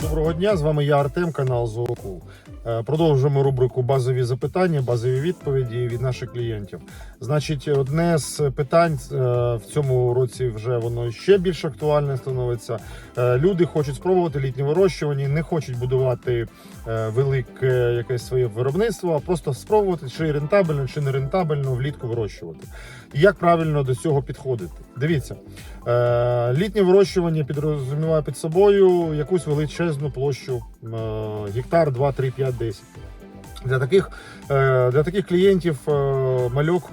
Доброго дня, з вами я Артем, канал Зоокул. Е, Продовжуємо рубрику базові запитання, базові відповіді від наших клієнтів. Значить, одне з питань е, в цьому році вже воно ще більш актуальне становиться. Е, Люди хочуть спробувати літнє вирощування, не хочуть будувати велике якесь своє виробництво, а просто спробувати, чи рентабельно, чи не рентабельно влітку вирощувати. Як правильно до цього підходити? Дивіться, літнє вирощування підрозуміває під собою якусь величезну площу гектар, 2, 3, 5, 10. Для таких, е, для таких клієнтів е, мальок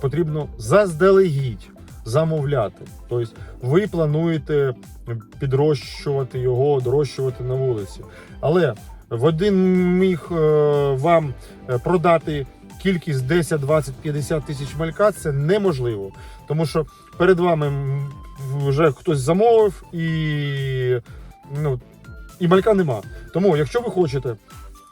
потрібно заздалегідь замовляти. Тобто ви плануєте підрощувати його, дорощувати на вулиці. Але в один міг е, вам продати кількість 10, 20, 50 тисяч малька це неможливо. Тому що перед вами вже хтось замовив і, ну, і малька нема. Тому, якщо ви хочете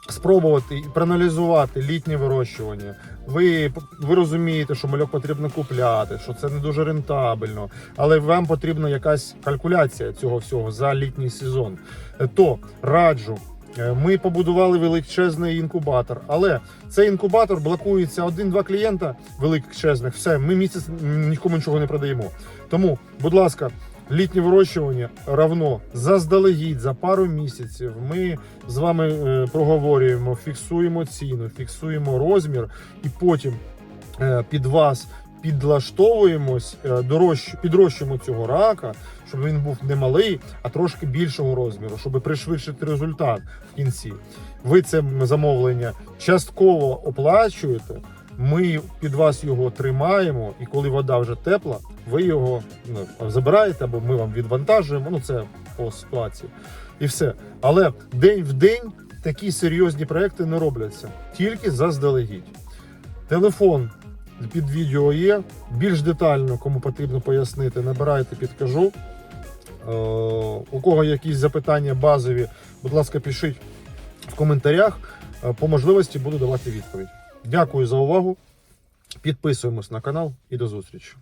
спробувати і проаналізувати літнє вирощування, ви, ви розумієте, що мальок потрібно купляти, що це не дуже рентабельно, але вам потрібна якась калькуляція цього всього за літній сезон, е, то раджу. е, Ми побудували величезний інкубатор, але цей інкубатор блокується один-два клієнта величезних. Все, ми місяць нікому нічого не продаємо. Тому, будь ласка, літнє вирощування равно заздалегідь за пару місяців. Ми з вами е, проговорюємо, фіксуємо ціну, фіксуємо розмір, і потім е, під вас підлаштовуємось, е, дорощ, підрощуємо цього рака, щоб він був не малий, а трошки більшого розміру, щоб пришвидшити результат в кінці. Ви це замовлення частково оплачуєте. Ми під вас його тримаємо, і коли вода вже тепла, ви його ну, забираєте або ми вам відвантажуємо. Ну це по ситуації. І все. Але день в день такі серйозні проекти не робляться, тільки заздалегідь. Телефон під відео є. Більш детально, кому потрібно пояснити, набирайте, підкажу. Е, у кого якісь запитання базові, будь ласка, пишіть в коментарях. Е, По можливості буду давати відповідь. Дякую за увагу. Підписуємось на канал і до зустрічі.